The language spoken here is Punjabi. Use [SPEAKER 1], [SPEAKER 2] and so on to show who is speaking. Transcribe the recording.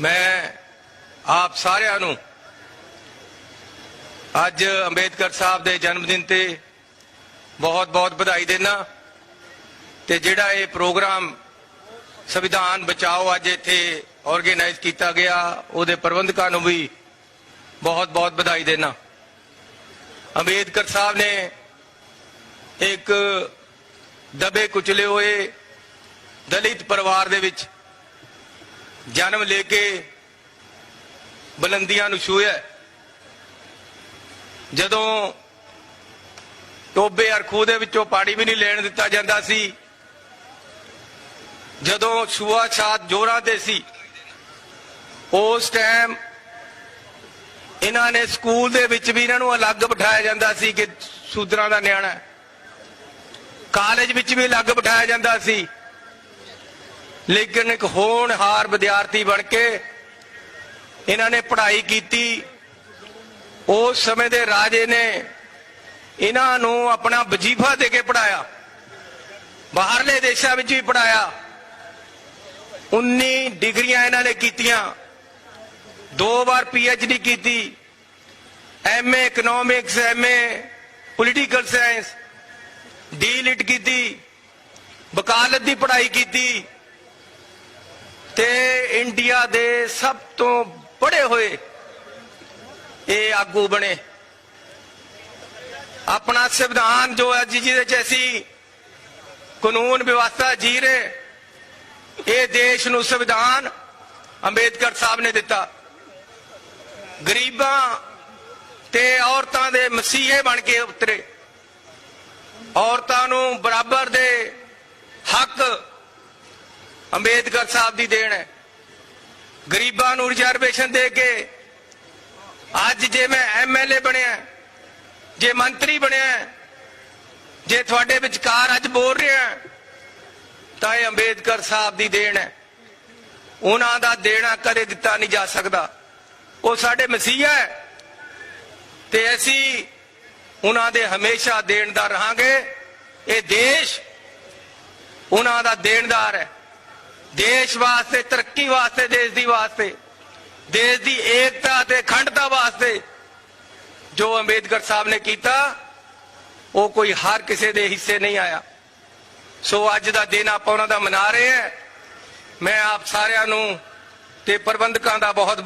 [SPEAKER 1] ਮੈਂ ਆਪ ਸਾਰਿਆਂ ਨੂੰ ਅੱਜ ਅੰਬੇਦਕਰ ਸਾਹਿਬ ਦੇ ਜਨਮ ਦਿਨ ਤੇ ਬਹੁਤ ਬਹੁਤ ਵਧਾਈ ਦੇਣਾ ਤੇ ਜਿਹੜਾ ਇਹ ਪ੍ਰੋਗਰਾਮ ਸੰਵਿਧਾਨ ਬਚਾਓ ਅੱਜ ਇੱਥੇ ਆਰਗੇਨਾਈਜ਼ ਕੀਤਾ ਗਿਆ, ਉਹਦੇ ਪ੍ਰਬੰਧਕਾਂ ਨੂੰ ਵੀ ਬਹੁਤ ਬਹੁਤ ਵਧਾਈ ਦੇਣਾ ਅੰਬੇਦਕਰ ਸਾਹਿਬ ਨੇ ਇੱਕ ਦਬੇ ਕੁਚਲੇ ਹੋਏ ਦਲਿਤ ਪਰਿਵਾਰ ਦੇ ਵਿੱਚ ਜਨਮ ਲੈ ਕੇ ਬੁਲੰਦੀਆਂ ਨੂੰ ਛੂਹਿਆ ਜਦੋਂ ਟੋਬੇ ਅਰ ਖੂਹ ਦੇ ਵਿੱਚੋਂ ਪਾਣੀ ਵੀ ਨਹੀਂ ਲੈਣ ਦਿੱਤਾ ਜਾਂਦਾ ਸੀ, ਜਦੋਂ ਛੂਆ ਛਾਤ ਜੋਰਾਂ ਤੇ ਸੀ, ਉਸ ਟਾਈਮ ਇਹਨਾਂ ਨੇ ਸਕੂਲ ਦੇ ਵਿੱਚ ਵੀ ਇਹਨਾਂ ਨੂੰ ਅਲੱਗ ਬਿਠਾਇਆ ਜਾਂਦਾ ਸੀ ਕਿ ਸੂਦਰਾਂ ਦਾ ਨਿਆਣਾ ਕਾਲਜ ਵਿੱਚ ਵੀ ਅਲੱਗ ਬਿਠਾਇਆ ਜਾਂਦਾ ਸੀ। ਲੇਕਿਨ ਇੱਕ ਹੋਣਹਾਰ ਵਿਦਿਆਰਥੀ ਬਣ ਕੇ ਇਹਨਾਂ ਨੇ ਪੜ੍ਹਾਈ ਕੀਤੀ। ਉਸ ਸਮੇਂ ਦੇ ਰਾਜੇ ਨੇ ਇਹਨਾਂ ਨੂੰ ਆਪਣਾ ਵਜੀਫਾ ਦੇ ਕੇ ਪੜਾਇਆ ਬਾਹਰਲੇ ਦੇਸ਼ਾਂ ਵਿੱਚ ਵੀ ਪੜਾਇਆ 19 ਡਿਗਰੀਆਂ ਇਹਨਾਂ ਨੇ ਕੀਤੀਆਂ। ਦੋ ਵਾਰ ਪੀਐਚਡੀ ਕੀਤੀ। MA economics MA political science D D Litt ਕੀਤੀ। ਵਕਾਲਤ ਦੀ ਪੜ੍ਹਾਈ ਕੀਤੀ। ਤੇ ਇੰਡੀਆ ਦੇ ਸਭ ਤੋਂ ਪੜ੍ਹੇ ਹੋਏ ਇਹ ਆਗੂ ਬਣੇ। ਆਪਣਾ ਸੰਵਿਧਾਨ ਜੋ ਹੈ ਜਿਹਦੇ ਚ ਅਸੀਂ ਕਾਨੂੰਨ ਵਿਵਸਥਾ ਜੀ ਰਹੇ, ਇਹ ਦੇਸ਼ ਨੂੰ ਸੰਵਿਧਾਨ ਅੰਬੇਦਕਰ ਸਾਹਿਬ ਨੇ ਦਿੱਤਾ। ਗਰੀਬਾਂ ਤੇ ਔਰਤਾਂ ਦੇ ਮਸੀਹੇ ਬਣ ਕੇ ਉਤਰੇ। ਔਰਤਾਂ ਨੂੰ ਬਰਾਬਰ ਦੇ ਹੱਕ ਅੰਬੇਦਕਰ ਸਾਹਿਬ ਦੀ ਦੇਣ ਹੈ। ਗਰੀਬਾਂ ਨੂੰ ਰਿਜ਼ਰਵੇਸ਼ਨ ਦੇ ਕੇ ਅੱਜ ਜੇ ਮੈਂ ਐਮਐਲਏ ਬਣਿਆ, ਜੇ ਮੰਤਰੀ ਬਣਿਆ, ਜੇ ਤੁਹਾਡੇ ਵਿਚਕਾਰ ਅੱਜ ਬੋਲ ਰਿਹਾ, ਤਾਂ ਇਹ ਅੰਬੇਦਕਰ ਸਾਹਿਬ ਦੀ ਦੇਣ ਹੈ। ਉਹਨਾਂ ਦਾ ਦੇਣਾ ਕਦੇ ਦਿੱਤਾ ਨਹੀਂ ਜਾ ਸਕਦਾ। ਉਹ ਸਾਡੇ ਮਸੀਹਾ ਹੈ ਤੇ ਅਸੀਂ ਉਹਨਾਂ ਦੇ ਹਮੇਸ਼ਾ ਦੇਣਦਾਰ ਰਹਾਂਗੇ। ਇਹ ਦੇਸ਼ ਉਹਨਾਂ ਦਾ ਦੇਣਦਾਰ ਹੈ। ਦੇਸ਼ ਵਾਸਤੇ, ਤਰੱਕੀ ਵਾਸਤੇ, ਦੇਸ਼ ਦੀ ਵਾਸਤੇ, ਦੇਸ਼ ਦੀ ਏਕਤਾ ਤੇ ਅਖੰਡਤਾ ਵਾਸਤੇ ਜੋ ਅੰਬੇਦਕਰ ਸਾਹਿਬ ਨੇ ਕੀਤਾ, ਉਹ ਕੋਈ ਹਰ ਕਿਸੇ ਦੇ ਹਿੱਸੇ ਨਹੀਂ ਆਇਆ। ਸੋ ਅੱਜ ਦਾ ਦਿਨ ਆਪਾਂ ਉਹਨਾਂ ਦਾ ਮਨਾ ਰਹੇ ਹਾਂ। ਮੈਂ ਆਪ ਸਾਰਿਆਂ ਨੂੰ ਤੇ ਪ੍ਰਬੰਧਕਾਂ ਦਾ ਬਹੁਤ ਬਹੁਤ